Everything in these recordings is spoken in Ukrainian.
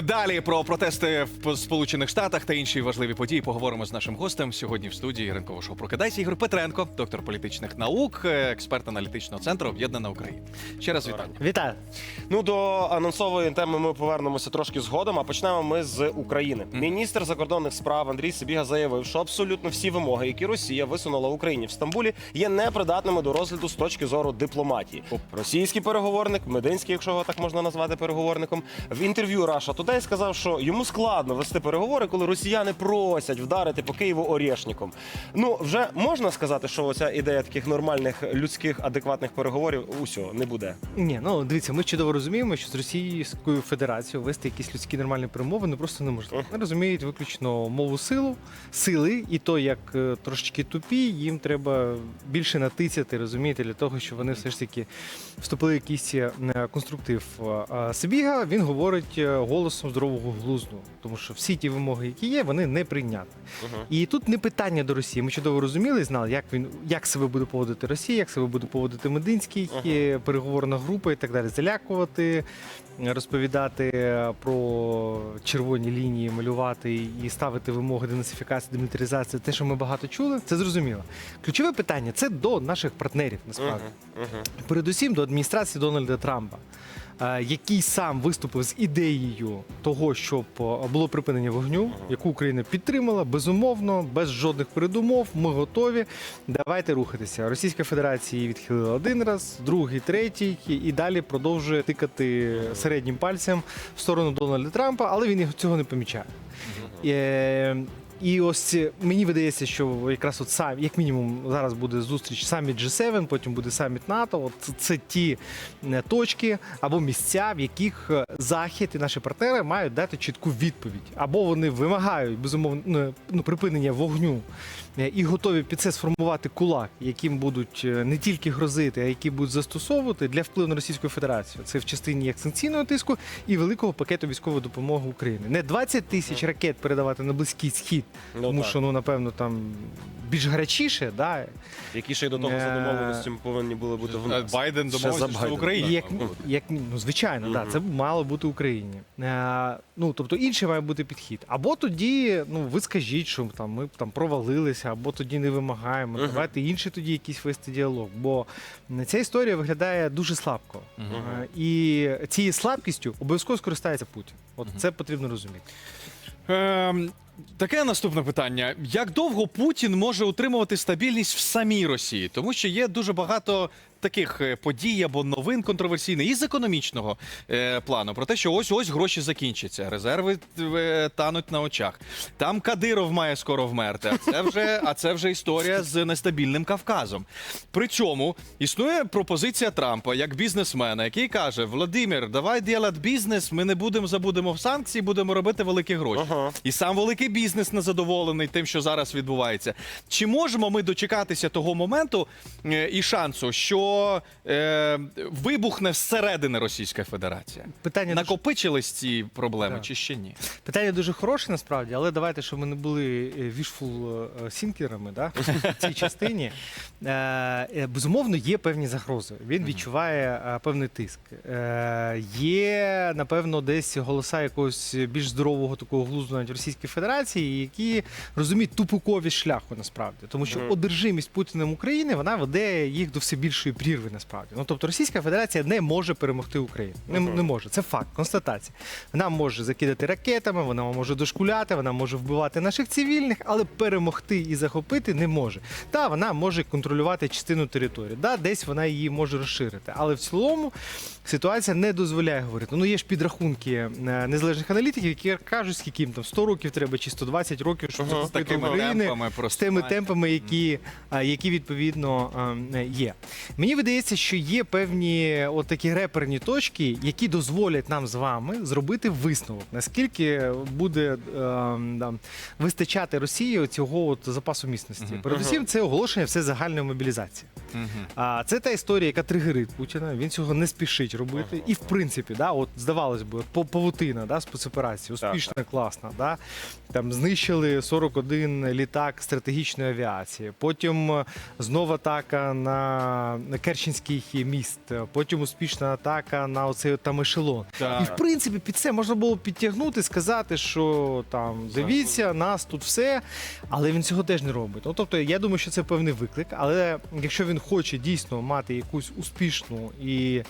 Далі про протести в Сполучених Штатах та інші важливі події поговоримо з нашим гостем сьогодні в студії ранкового шоу «Прокидайся» Ігор Петренко, доктор політичних наук, експерт аналітичного центру Об'єднана Україна. Ще раз вітання. Вітаю. Ну до анонсової теми ми повернемося трошки згодом. А почнемо ми з України. Міністр закордонних справ Андрій Сибіга заявив, що абсолютно всі вимоги, які Росія висунула Україні в Стамбулі, є непридатними до розгляду з точки зору дипломатії. Російський переговорник, мединський, якщо його так можна назвати переговорником, в інтерв'ю Раша Today сказав, що йому складно вести переговори, коли росіяни просять вдарити по Києву орєшником. Ну вже можна сказати, що ця ідея таких нормальних людських адекватних переговорів усього не буде. Ні, ну дивіться, ми чудово розуміємо, що з Російською Федерацією вести якісь людські нормальні перемовини просто неможливо. Вони розуміють виключно мову силу, сили, і то як е, трошечки тупі, їм треба більше натицяти, розумієте, для того, щоб вони все ж таки вступили в якийсь е, конструктив. А Сибіга він говорить е, голосом здорового глузду, тому що всі ті вимоги, які є, вони не прийнятні. І тут не питання до Росії. Ми чудово розуміли і знали, як він як себе буде поводити Росія, як себе буде поводити Мединський, Ага. переговорна група і так далі. Залякувати, розповідати про червоні лінії, малювати і ставити вимоги денацифікації, демілітаризації. Те, що ми багато чули, це зрозуміло. Ключове питання це до наших партнерів, насправді. Передусім до адміністрації Дональда Трампа, який сам виступив з ідеєю того, щоб е, було припинення вогню, яку Україна підтримала безумовно, без жодних передумов. Ми готові. Давайте рухатися. Російська Федерація відхилила один раз, другий, третій, і далі продовжує тикати середнім пальцем в сторону Дональда Трампа, але він цього не помічає. І ось мені видається, що якраз от сам, як мінімум, зараз буде зустріч саміт G7, потім буде саміт НАТО. От це- ті е, точки або місця, в яких е, захід і наші партнери мають дати чітку відповідь. Або вони вимагають безумовно ну, ну, припинення вогню і готові під це сформувати кулак, яким будуть е, не тільки грозити, а які будуть застосовувати для впливу на Російську Федерацію. Це в частині як санкційного тиску і великого пакету військової допомоги Україні. Не 20 тисяч ракет передавати на близький схід, Ну, тому так. що ну напевно там більш гарячіше, да Які ще й до того за Е, домовленостями повинні були бути в нас. Байден домовився, що в Україні. як, як ну звичайно, да, це мало бути Україні. Е, ну тобто інший має бути підхід. Або тоді, ну ви скажіть, що там ми там провалилися, або тоді не вимагаємо. Мгм. Давайте інший тоді якийсь вести діалог. Бо ця історія виглядає дуже слабко. Uh -huh. і цією слабкістю обов'язково скористається Путін. От це потрібно розуміти. Ем, Таке наступне питання: як довго Путін може утримувати стабільність в самій Росії? Тому що є дуже багато таких е, подій або новин контроверсійних і з економічного е, плану про те, що ось ось гроші закінчаться, резерви е, тануть на очах. Там Кадиров має скоро вмерти. А це вже, а це вже історія з нестабільним Кавказом. При цьому існує пропозиція Трампа як бізнесмена, який каже: Владимир, давай ділати бізнес. Ми не будемо забудемо в санкції, будемо робити великі гроші. Ага. І сам великий бізнес незадоволений тим, що зараз відбувається. Чи можемо ми дочекатися того моменту і шансу, що е, вибухне всередини Російська Федерація? Питання дуже Накопичились ці проблеми Так. чи ще ні? Питання дуже хороше насправді, але давайте, щоб ми не були вішфул сінкерами да, в цій частині. Е, е, Безумовно, є певні загрози. Він відчуває е, певний тиск. Е, Є, напевно, десь голоса якогось більш здорового такого глузду навіть в Російській Федерації, які розуміють тупиковість шляху насправді. Тому що одержимість Путіним України вона веде їх до все більшої прірви насправді. Ну тобто Російська Федерація не може перемогти Україну. Не, Мгм. не може. Це факт, констатація. Вона може закидати ракетами, вона може дошкуляти, вона може вбивати наших цивільних, але перемогти і захопити не може. Та вона може контролювати частину території. Да, десь вона її може розширити. Але в цілому ситуація не дозволяє говорити. Ну є ж підрахунки е, незалежних аналітиків, які кажуть, скільки їм там 100 років треба чи 120 років, щоб Ага. Захопити такими України темпами з просто тими темпами, які, а, які відповідно е, є. Мені видається, що є певні от такі реперні точки, які дозволять нам з вами зробити висновок, наскільки буде е, да, вистачати Росії цього от запасу міцності. Мгм. Передусім, це оголошення все загальної мобілізації. Мгм. А це та історія, яка тригерить Путіна. Він цього не спішить робити. І в принципі, да, от здавалось би, от по- павутина, да, спецоперації, Так, успішна, класна. Да, там знищили 41 літак стратегічної авіації. Потім е, знов атака на Керченський міст, потім успішна атака на оцей там ешелон. Так. І в принципі під це можна було підтягнути, сказати, що там дивіться, нас тут все, але він цього теж не робить. Ну тобто, я думаю, що це певний виклик. Але якщо він хоче дійсно мати якусь успішну і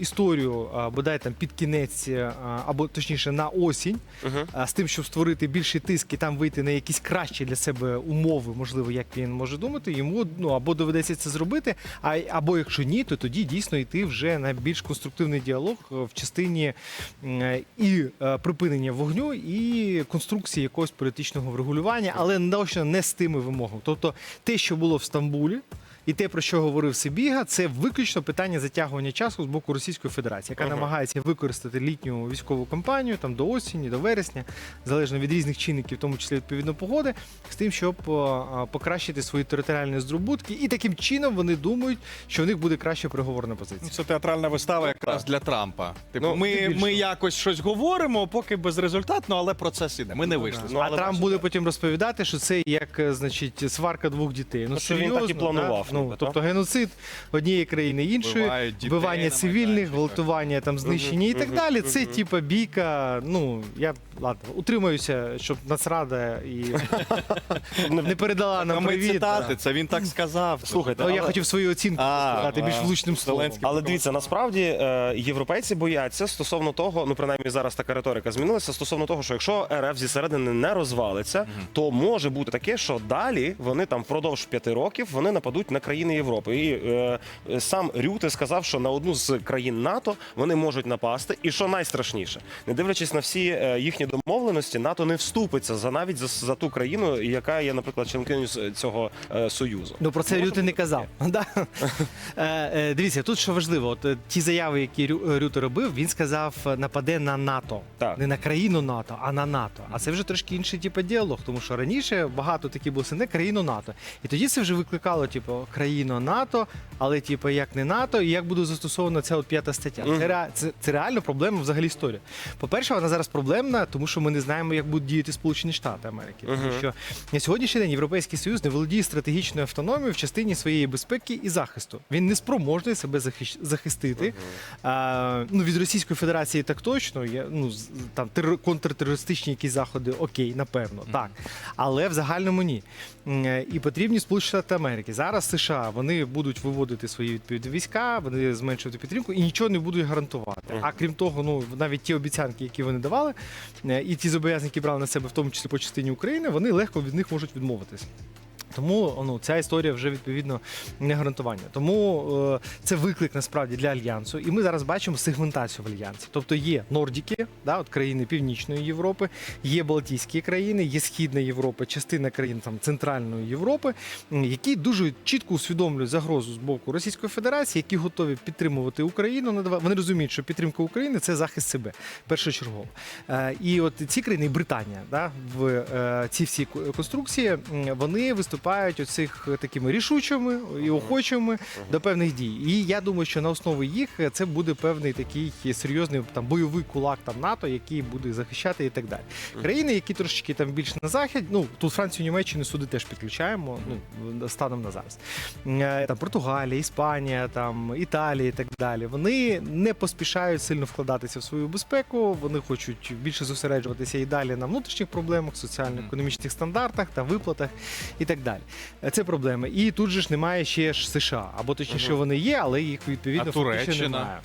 історію, бодай там під кінець, або точніше на осінь, а, з тим, щоб створити більший тиск і там вийти на якісь кращі для себе умови, можливо, як він може думати, йому ну або доведеться це зробити, а або якщо ні, то тоді дійсно йти вже на більш конструктивний діалог е, в частині і е, припинення вогню, і конструкції якогось політичного врегулювання, але точно не з тими вимогами. Тобто, те, що було в Стамбулі. І те, про що говорив Сибіга, це виключно питання затягування часу з боку Російської Федерації, яка Ага. намагається використати літню військову кампанію там до осені, до вересня, залежно від різних чинників, в тому числі відповідно погоди, з тим, щоб покращити свої територіальні здобутки. І таким чином вони думають, що в них буде краща переговорна позиція. Ну, Це театральна вистава якраз для Трампа. Типу, Ну, ми, ми якось щось говоримо, поки безрезультатно, але процес іде. Ми не Ну, вийшли. Ну, а Трамп буде потім розповідати, що це як е, значить сварка двох дітей. Ну Ну, що він так і планував, да? Ну тобто геноцид однієї країни іншої, вбивання цивільних, гвалтування, там знищення і так далі. Це типа бійка. Ну я ладно, утримаюся, щоб Нацрада і не передала нам привіт. цитати, це він так сказав. Слухайте, я хотів свою оцінку сказати більш влучним словом. Але дивіться, насправді е, європейці бояться стосовно того, ну принаймні зараз така риторика змінилася стосовно того, що якщо РФ зі середини не розвалиться, то може бути таке, що далі вони там впродовж п'яти років вони нападуть на країни Європи. І е, сам Рюте сказав, що на одну з країн НАТО вони можуть напасти. І що найстрашніше, не дивлячись на всі е, їхні домовленості, НАТО не вступиться за навіть за, за ту країну, яка є, наприклад, членкиною цього е, союзу. Ну про це Може Рюте не казав. Да. Е, е, Дивіться, тут що важливо, от ті заяви, які Рю- Рюте робив, він сказав, нападе на НАТО, Так. не на країну НАТО, а на НАТО. А це вже трошки інший типу діалог, тому що раніше багато такі були не країну НАТО. І тоді це вже викликало, типу, країну НАТО, але типу, як не НАТО, і як буде застосована ця от п'ята стаття. Це, ре- це, це реально проблема взагалі історії. По-перше, вона зараз проблемна, тому що ми не знаємо, як будуть діяти Сполучені Штати Америки. Тому що на сьогоднішній день Європейський Союз не володіє стратегічною автономією в частині своєї безпеки і захисту. Він не спроможний себе захищ- захистити. А, ну, від Російської Федерації так точно. Є, ну, з- там терор- контртерористичні якісь заходи, окей, напевно, так. Але в загальному ні. Е, І потрібні Сполучені Штати Америки. Зараз США вони будуть виводити свої відповідні війська, вони зменшувати підтримку і нічого не будуть гарантувати. А крім того, ну навіть ті обіцянки, які вони давали, е, і ті зобов'язання, які брали на себе, в тому числі по частині України, вони легко від них можуть відмовитись. Тому ну, ця історія вже відповідно не гарантування. Тому е, це виклик насправді для альянсу. І ми зараз бачимо сегментацію в альянсі. Тобто є Нордіки, да, от країни Північної Європи, є Балтійські країни, є Східна Європа, частина країн там Центральної Європи, які дуже чітко усвідомлюють загрозу з боку Російської Федерації, які готові підтримувати Україну. Вони розуміють, що підтримка України це захист себе першочергово. Е, І от ці країни, і Британія, да, в е, ці всі конструкції, вони виступають оцих е, такими рішучими і охочими до певних дій. І я думаю, що на основі їх е, це буде певний такий серйозний там бойовий кулак там НАТО, який буде захищати і так далі. Країни, які трошечки там більш на захід, ну тут Францію, Німеччину сюди теж підключаємо. Ну станом на зараз. Е, Там Португалія, Іспанія, там Італія і так далі. Вони не поспішають сильно вкладатися в свою безпеку. Вони хочуть більше зосереджуватися і далі на внутрішніх проблемах, соціально-економічних стандартах та виплатах і так далі. Е, Це проблеми. І тут же ж немає ще ж США, або точніше вони є, але їх відповідно А фактично Туреччина? немає.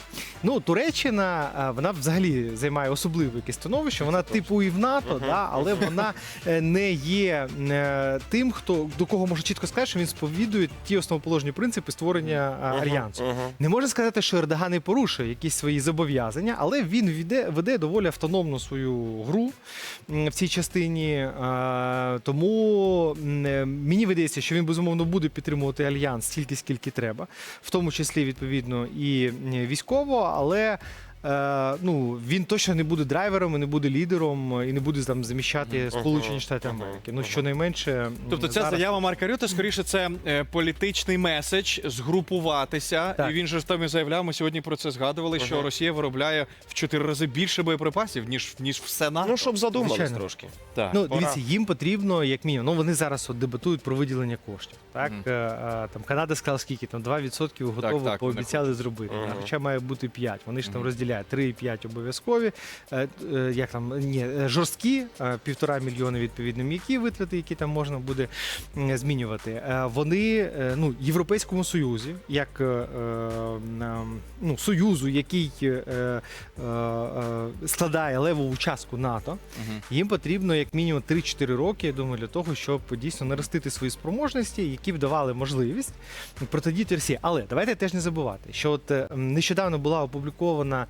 Ну Туреччина е, вона взагалі займає особливе якесь становище. Вона типу і в НАТО, да, але вона е, не є е, тим, хто до кого може чітко сказати, що він сповідує ті основоположні принципи створення альянсу. Не можна сказати, що Ердоган не порушує якісь свої зобов'язання, але він веде, веде доволі автономну свою гру в цій частині. Тому мені видається, що він безумовно буде підтримувати альянс стільки, скільки треба, в тому числі відповідно і військово, але. Е, ну він точно не буде драйвером, і не буде лідером, і не буде там заміщати. Сполучені Штати. Америки. Ну щонайменше, Тобто ця зараз- заява Марка Рюте, скоріше, це е, політичний меседж згрупуватися. Так. І він же ж там і заявляв, ми сьогодні про це згадували, що Росія виробляє в чотири рази більше боєприпасів, ніж, ніж все НАТО. Ну, щоб задумались Звичайно. трошки. так. Ну, Пора. дивіться, їм потрібно, як мінімум, ну вони зараз от дебатують про виділення коштів. Так, Мгм. е, е, там Канада сказала, скільки там 2% готово так, вони пообіцяли зробити. Мгм. Хоча має бути 5. Вони ж там розділяють 3 і 5 обов'язкові. Е, е, як там ні, е, жорсткі, півтора мільйони відповідно м'які витрати, які там можна буде змінювати. Вони ну Європейському Союзі, як е, е, ну, союзу, який складає левову частку НАТО. Їм потрібно як мінімум 3-4 роки, я думаю, для того, щоб дійсно наростити свої спроможності, які б давали можливість протидіяти Росії. Але давайте теж не забувати, що от е, нещодавно була опублікована.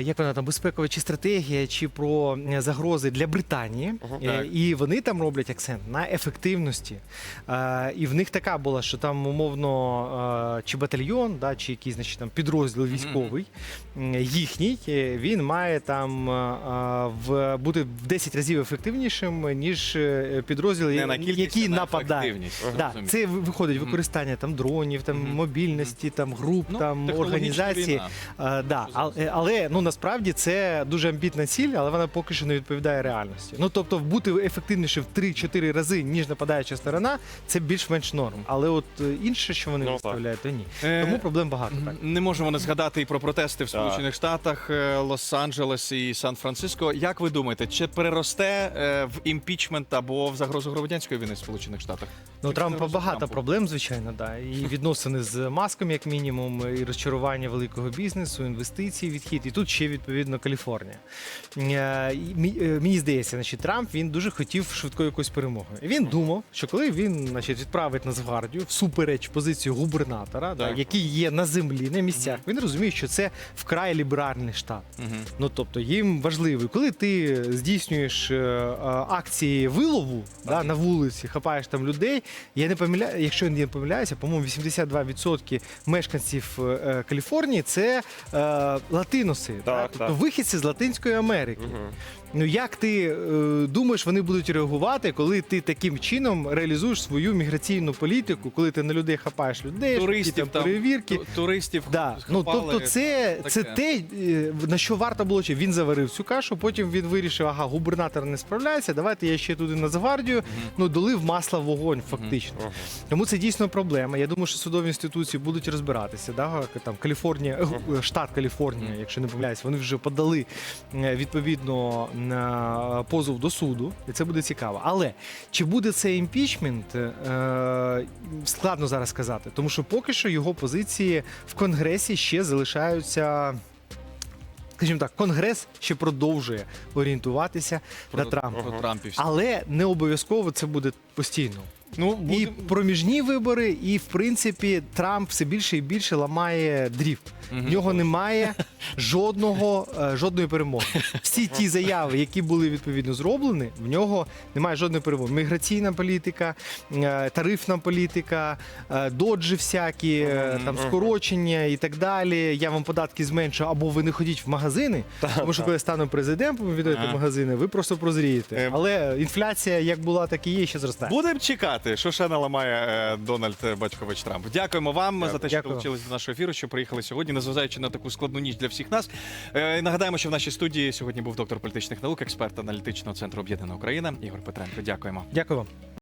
Як вона там безпекова чи стратегія, чи про загрози для Британії, Ага. Е, і вони там роблять акцент на ефективності. І в них така була, що там умовно чи батальйон, да, чи якийсь значить, там підрозділ військовий їхній, е, він має там в бути в 10 разів ефективнішим ніж е, підрозділ, Не на кількість, який на нападає. Да, це виходить використання там дронів, там мобільності, там груп, Ну, там організації. війна. Да, але, але ну насправді це дуже амбітна ціль, але вона поки що не відповідає реальності. Ну тобто, бути ефективніше в 3-4 рази, ніж нападаюча сторона, це більш-менш норм. Але от е, інше, що вони Ну, виставляють, то ні. Е, Тому проблем багато. Так. Не можемо не згадати і про протести в Сполучених Штатах, е, Лос-Анджелес і Сан-Франциско. Як ви думаєте, чи переросте в імпічмент або в загрозу громадянської війни в Сполучених Штатах? Ну Трампа багато Трампу? проблем, звичайно, да. І відносини з маском, як мінімум, і розчарування великого бізнесу, інвестиції, відхід. І тут ще відповідно Каліфорнія. Е, е, Мені здається, значить, Трамп він дуже хотів швидкої якоїсь перемоги. І Він думав, що коли він значить, відправить Нацгвардію всупереч позицію губернатора, да, який є на землі, на місцях, він розуміє, що це вкрай ліберальний штат. Ну тобто їм важливо, коли ти здійснюєш е, акції вилову да, на вулиці, хапаєш там людей. Я не помиляю, якщо я не помиляюся, по-моєму, 82% мешканців Каліфорнії це е, латиноси, да? Так, так? так. вихідці з Латинської Америки. Мгм. Ну як ти е, думаєш, вони будуть реагувати, коли ти таким чином реалізуєш свою міграційну політику, коли ти на людей хапаєш людей, Туристів які там там, перевірки? туристів Да. Ну, тобто, це, це те, е, на що варто було чи він заварив цю кашу, потім він вирішив, ага, губернатор не справляється, давайте я ще туди Нацгвардію. Ну, долив масла в вогонь, фактично. Мгм. Тому це дійсно проблема. Я думаю, що судові інституції будуть розбиратися. Да? Там Каліфорнія, е, штат Каліфорнія, якщо не помиляюсь, вони вже подали е, відповідно позов до суду, і це буде цікаво. Але чи буде це імпічмент, е, складно зараз сказати, тому що поки що його позиції в Конгресі ще залишаються. Скажімо так, Конгрес ще продовжує орієнтуватися Про- на Трампа. про Трампівську. Але не обов'язково це буде постійно. Ну, І проміжні вибори, і в принципі Трамп все більше і більше ламає дрів. В нього немає жодного е, жодної перемоги. Всі ті заяви, які були відповідно зроблені, в нього немає жодної перемоги. Міграційна політика, е, тарифна політика, е, доджі всякі, е, там скорочення і так далі. Я вам податки зменшу, або ви не ходіть в магазини. Тому що коли я стану президентом, ви віддаєте Ага. магазини, ви просто прозрієте. Але інфляція як була, так і є, і ще зростає. Будемо чекати, що ще наламає е, Дональд Батькович Трамп. Дякуємо вам за те, що Дякую. долучились до нашого ефіру, що приїхали сьогодні, незважаючи на таку складну ніч для всіх нас. Е, Нагадаємо, що в нашій студії сьогодні був доктор політичних наук, експерт аналітичного центру Об'єднана Україна Ігор Петренко. Дякуємо. Дякую вам.